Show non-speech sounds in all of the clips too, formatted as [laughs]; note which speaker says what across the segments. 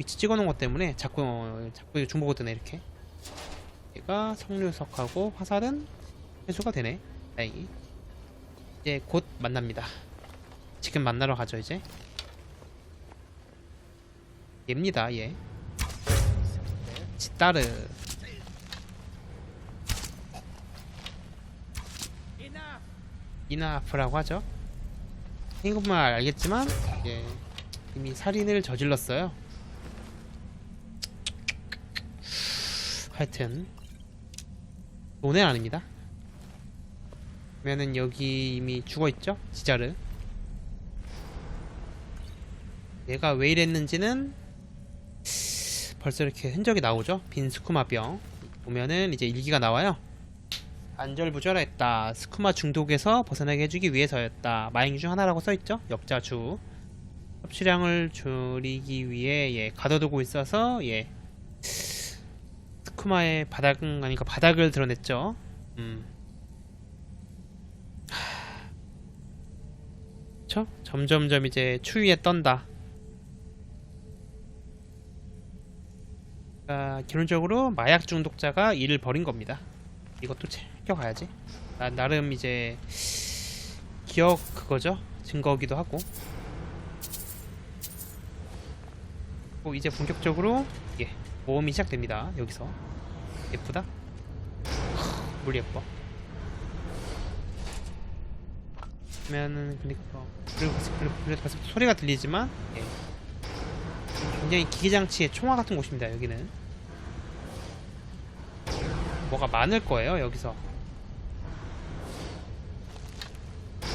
Speaker 1: 위치 찍어놓은 것 때문에 자꾸 어, 자꾸 중복을 뜨네 이렇게. 얘가 석류석하고 화살은 회수가 되네. 다행히. 이제 곧 만납니다. 지금 만나러 가죠 이제. 얘입니다 얘. 치따르. 이나프라고 하죠? 한국말 알겠지만 예, 이미 살인을 저질렀어요 하여튼 논의 아닙니다. 그러면은 여기 이미 죽어있죠? 지자르. 얘가 왜 이랬는지는 벌써 이렇게 흔적이 나오죠? 빈 스쿠마병. 보면은 이제 일기가 나와요. 안절부절했다. 스쿠마 중독에서 벗어나게 해주기 위해서였다. 마행 중 하나라고 써있죠? 역자주. 섭취량을 줄이기 위해 예 가둬두고 있어서 예. 스 쿠마의 바닥은 아니까 바닥을 드러냈죠. 음. 쵸? 점점점 이제 추위에 떤다. 아, 기본적으로 마약 중독자가 일을 벌인 겁니다. 이것도 챙겨가야지. 나, 나름 이제 기억 그거죠. 증거기도 하고. 뭐 이제 본격적으로 예 모험이 시작됩니다. 여기서 예쁘다. 물 예뻐. 그러면은 그러니까 그리고 그리고 그래도 벌써 소리가 들리지만 예. 굉장히 기계장치의 총화 같은 곳입니다. 여기는 뭐가 많을 거예요. 여기서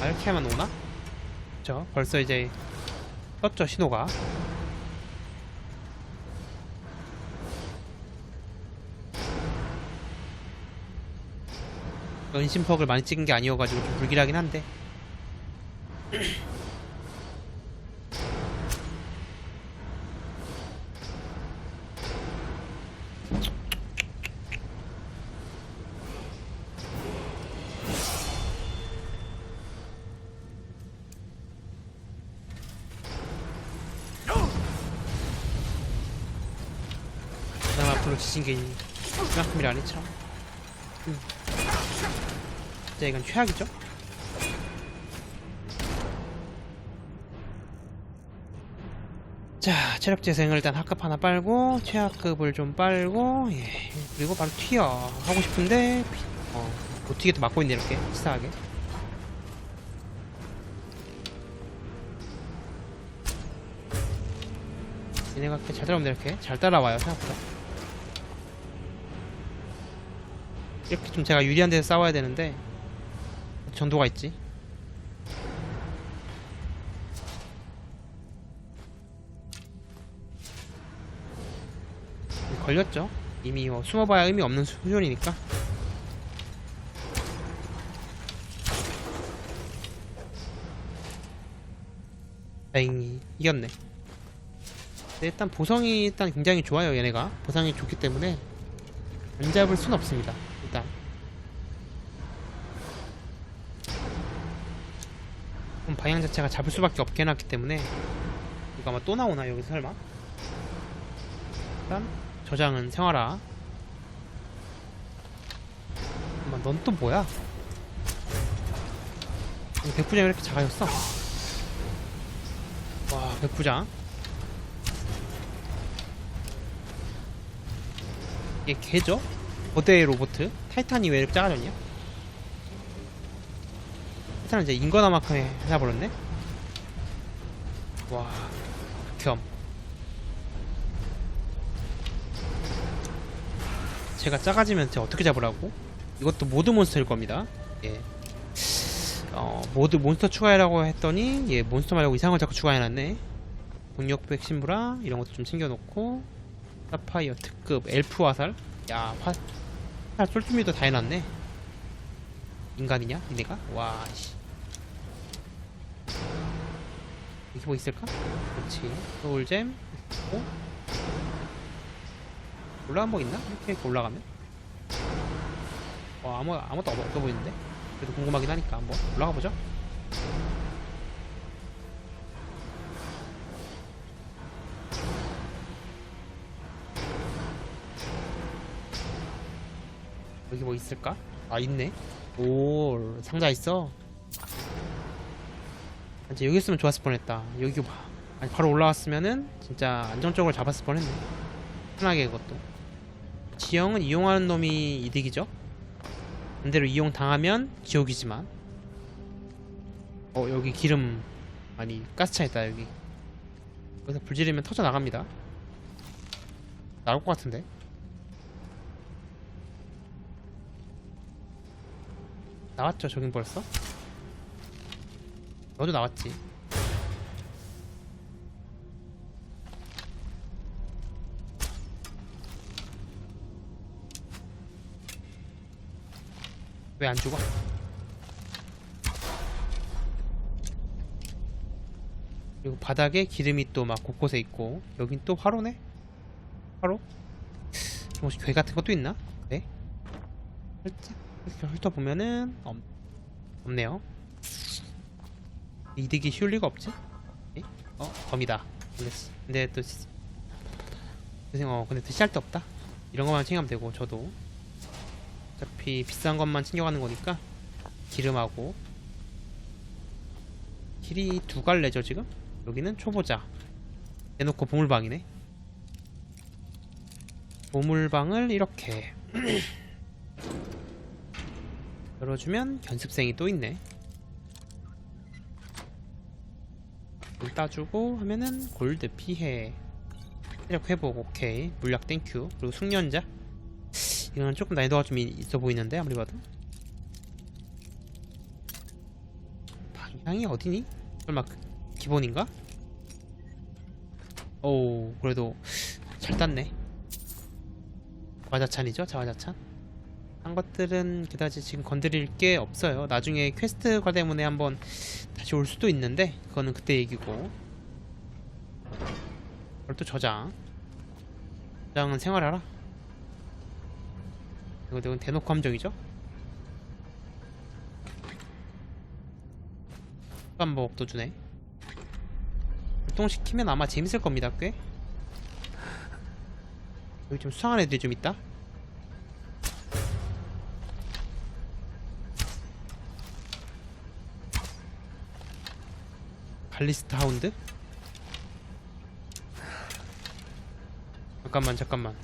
Speaker 1: 아, 이렇게 하면 오나? 그쵸? 벌써 이제 떴죠 신호가. 은심퍽을 많이 찍은 게 아니어가지고 좀 불길하긴 한데. 그다음 앞으로 지진 게 이만큼이라니 참. 진 짜 이건 최악이죠? 자, 체력 재생을 일단 학급 하나 빨고, 최하급을 좀 빨고, 예, 그리고 바로 튀어. 하고 싶은데, 피- 어, 못 튀게 또 막고 있네, 이렇게. 치사하게. 얘네가 이렇게 잘 따라오면 이렇게. 잘 따라와요, 생각보다. 이렇게 좀 제가 유리한 데서 싸워야 되는데, 전도가 있지. 걸렸죠. 이미 뭐 숨어봐야 의미 없는 수준이니까. 다행히 이겼네. 일단 보성이 일단 굉장히 좋아요 얘네가 보상이 좋기 때문에 안 잡을 순 없습니다. 일단 그럼 방향 자체가 잡을 수밖에 없게 해놨기 때문에 이거 아마 또 나오나 여기서 설마? 일단 저장은 생활화 잠깐만 넌또 뭐야? 이 백부장이 왜 이렇게 작아졌어? 와 백부장 이게 개죠? 거대 로보트 타이탄이 왜 이렇게 작아졌냐? 타이탄은 이제 인거나만큼에 해놔버렸네? 와 극혐 제가 작아지면 제가 어떻게 잡으라고? 이것도 모드 몬스터일 겁니다. 예. 어, 모드 몬스터 추가해라고 했더니, 예, 몬스터 말고 이상한 걸 자꾸 추가해놨네. 공격백 신부라, 이런 것도 좀 챙겨놓고, 사파이어 특급, 엘프 화살. 야, 화, 쏠 준비도 다 해놨네. 인간이냐? 니네가? 와, 씨. 이게 뭐 있을까? 그렇지. 돌잼. 어? 올라간 거 있나? 이렇게, 올라가면? 어, 아무, 아무것도 없, 없어 보이는데? 그래도 궁금하긴 하니까 한번 올라가 보죠. 여기 뭐 있을까? 아, 있네. 오 상자 있어? 이제 여기 있으면 좋았을 뻔했다. 여기 봐. 아니 바로 올라왔으면은 진짜 안정적으로 잡았을 뻔했네. 편하게 그것도. 지형은 이용하는 놈이 이득이죠? 반대로 이용 당하면 지옥이지만. 어 여기 기름 아니 가스차 있다 여기. 여기서 불 지르면 터져 나갑니다. 나올 것 같은데 나왔죠 저긴 벌써? 너도 나왔지 왜 안 죽어? 그리고 바닥에 기름이 또 막 곳곳에 있고 여긴 또 화로네? 화로? 혹시 괴 같은 것도 있나? 네? 살짝 훑어보면은 없, 없네요. 이득이 쉬울 리가 없지? 에? 어? 검이다. 근데, 또 시- 선생 어 근데 또 시할 데 없다. 이런 것만 챙기면 되고 저도. 어차피 비싼 것만 챙겨가는 거니까 기름하고. 길이 두 갈래죠 지금? 여기는 초보자. 대놓고 보물방이네. 보물방을 이렇게 [clears throat] 열어주면 견습생이 또 있네. 물 따주고 하면은 골드 피해. 체력 회복 오케이. 물약 땡큐. 그리고 숙련자. 이거는 조금 난이도가 좀 이- 있어 보이는데 아무리 봐도. 방향이 어디니? 설마 그- 기본인가? 오 그래도 잘 땄네. 자화자찬이죠? 자화자찬 한 것들은 그다지 지금 건드릴 게 없어요. 나중에 퀘스트가 때문에 한번 다시 올 수도 있는데 그거는 그때 얘기고. 또 저장. 저장은 생활하라. 이거 이건 대놓고 함정이죠? 수감복도 주네. 활동시키면 아마 재밌을 겁니다 꽤. 여기 좀 수상한 애들이 좀 있다 발리스트 하운드? 잠깐만 잠깐만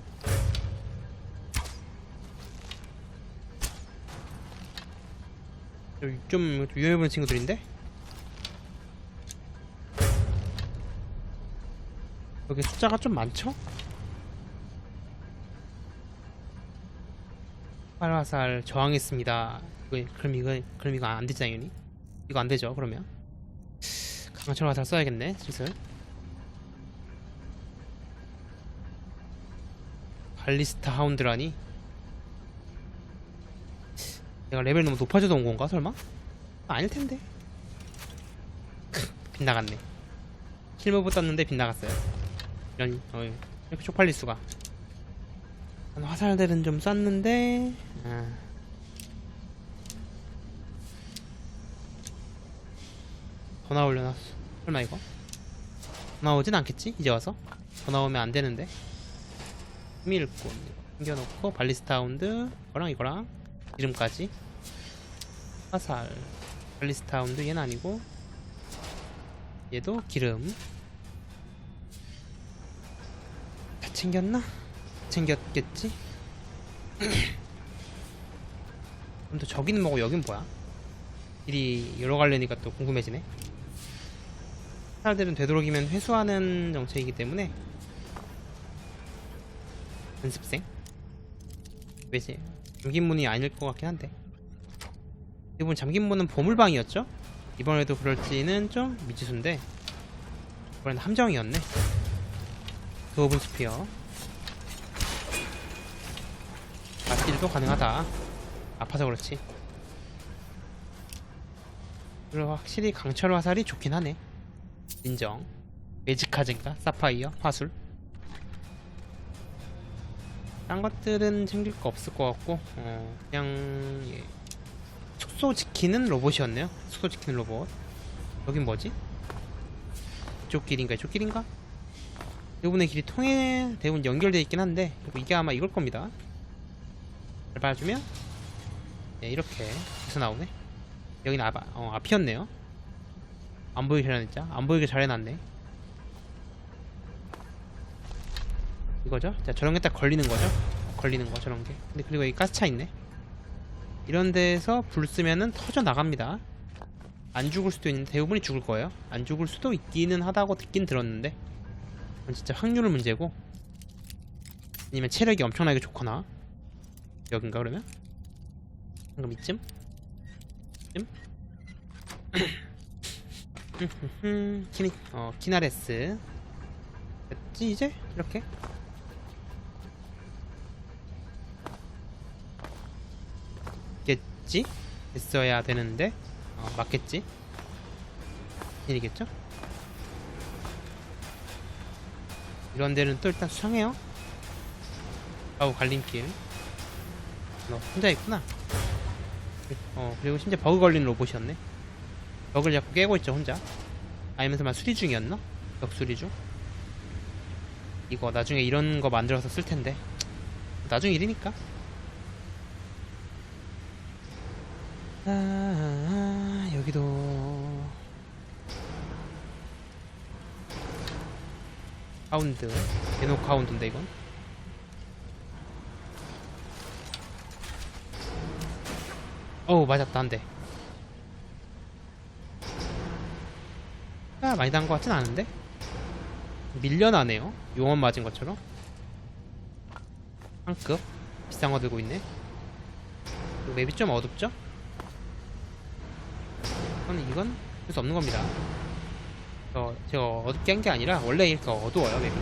Speaker 1: 여기 좀 위험해 보이는 친구들인데? 여기 숫자가 좀 많죠? 활화살 저항했습니다. 그럼 이거 그럼 이거 안 되지 당연히. 이거 안 되죠. 그러면 강철 화살 써야겠네. 슬슬. 발리스타 하운드라니. 내가 레벨 너무 높아져도 온 건가 설마? 아, 아닐 텐데. [laughs] 빗나갔네. 실무부 떴는데 빗나갔어요. 이런 어이, 이렇게 쪽팔릴 수가. 한 화살들은 좀 쐈는데 아. 더 나오려나 설마 이거 더 나오진 않겠지 이제 와서 더 나오면 안 되는데 밀꾼 챙겨놓고 발리스타 하운드 이거랑 이거랑 이름까지 화살 발리스타 하운드 얘는 아니고 얘도 기름 다 챙겼나? 챙겼겠지? [clears throat] 또 저기는 뭐고 여긴 뭐야? 길이 여러 갈래니까 또 궁금해지네. 사람들은 되도록이면 회수하는 정책이기 때문에 연습생? 왜지? 잠긴 문이 아닐 것 같긴 한데 이번 잠긴 문은 보물방이었죠? 이번에도 그럴지는 좀 미지수인데 이번엔 함정이었네 그 오븐 스피어 맞딜도 가능하다 아파서 그렇지 그리고 확실히 강철 화살이 좋긴 하네 인정 매직카즈인가? 사파이어? 화술 딴 것들은 챙길 거 없을 것 같고 어, 그냥 예. 숙소 지키는 로봇이었네요 숙소 지키는 로봇 여긴 뭐지? 이쪽 길인가 이쪽 길인가? 대부분의 길이 통해 대부분 연결되어 있긴 한데 이게 아마 이걸 겁니다 밟아주면 네, 이렇게 해서 나오네 여기는 앞, 어, 앞이었네요 안 보이게 잘해놨죠? 안 보이게 잘 해놨네 이거죠? 자 저런 게 딱 걸리는 거죠? 걸리는 거 저런 게 근데 그리고 여기 가스차 있네 이런 데서 불 쓰면은 터져 나갑니다 안 죽을 수도 있는데 대부분이 죽을 거예요 안 죽을 수도 있기는 하다고 듣긴 들었는데 진짜 확률 문제고 아니면 체력이 엄청나게 좋거나 여긴가 그러면? 방금 이쯤? 이쯤? 키니, 어, 키나레스 됐지 이제? 이렇게? 겠지? 됐어야 되는데 어, 맞겠지? 일이겠죠? 이런 데는 또 일단 수상해요 아우 갈림길 너 혼자 있구나 어 그리고 심지어 버그 걸린 로봇이었네 벽을 자꾸 깨고 있죠 혼자. 아니면 설마 수리 중이었나? 벽 수리 중? 이거 나중에 이런 거 만들어서 쓸 텐데. 나중 일이니까. 아, 여기도. 카운드. 대놓고 카운드인데 이건? 어우 맞았다 한대 많이 단것 같진 않은데? 밀려나네요. 용원 맞은 것처럼. 한급. 비싼 거 들고 있네. 맵이 좀 어둡죠? 저는 이건 할 수 없는 겁니다. 저, 제가 어둡게 한 게 아니라 원래 이렇게 어두워요 맵이.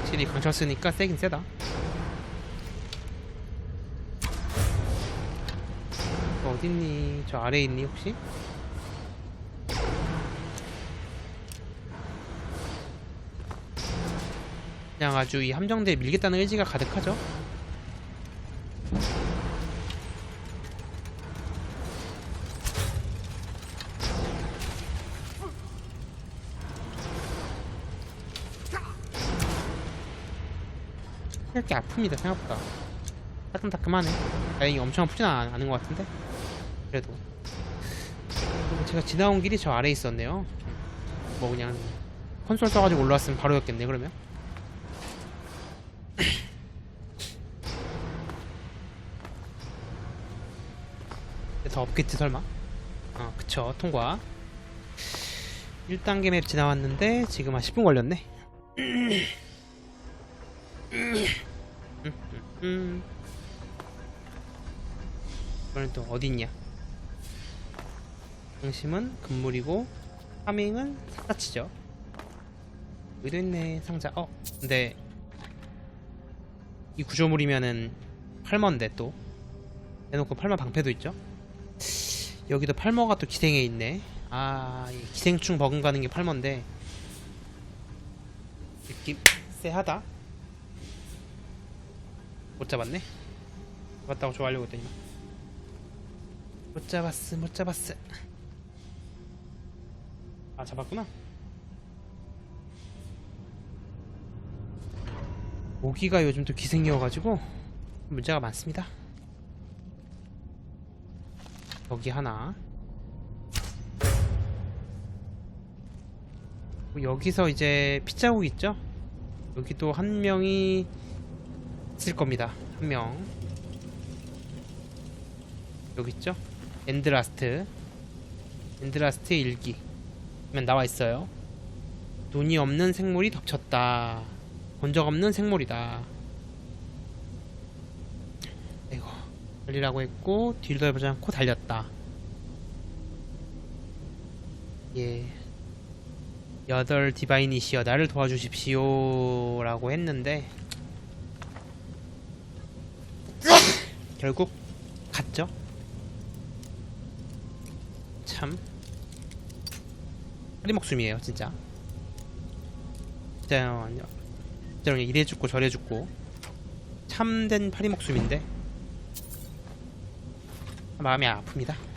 Speaker 1: 확실히 강철 쓰니까 세긴 세다 너 어딨니? 저 아래에 있니 혹시? 그냥 아주 이 함정대에 밀겠다는 의지가 가득하죠 이렇게 아픕니다 생각보다 따끔따끔하네 다행히 엄청 아프진 않- 않은 것 같은데? 그래도. 제가 지나온 길이 저 아래에 있었네요. 뭐 그냥 콘솔 써가지고 올라왔으면 바로였겠네 그러면. [coughs] 더 없겠지 설마? 어 그쵸 통과. 1단계 맵 지나왔는데 지금 한 10분 걸렸네. [coughs] 음. 이번엔 또 어딨냐? 중심은 금물이고 파밍은 사치죠. 여기도 있네 상자. 어, 근데 이 구조물이면은 팔머인데 또 해놓고 팔머 방패도 있죠. 여기도 팔머가 또 기생에 있네. 아, 이 기생충 버금가는 게 팔머인데 느낌 쎄하다. 못 잡았네. 잡았다고 좋아하려고 했더니 못 잡았어, 못 잡았어. 아 잡았구나. 모기가 요즘 또 기생이어가지고 문제가 많습니다. 여기 하나. 그리고 여기서 이제 핏자국 있죠? 여기 또한 명이 있을 겁니다. 한 명. 여기 있죠? 엔드라스트. 엔드라스트의 일기. 면 나와 있어요. 눈이 없는 생물이 덮쳤다. 본 적 없는 생물이다. 이거 달리라고 했고 뒤를 돌보지 않고 달렸다. 예. 여덟 디바이니시여 나를 도와주십시오 라고 했는데 [coughs] 결국 갔죠. 참 파리 목숨이에요, 진짜. 진짜 아니요. 진짜 그냥 이래 죽고 저래 죽고 참된 파리 목숨인데 마음이 아픕니다.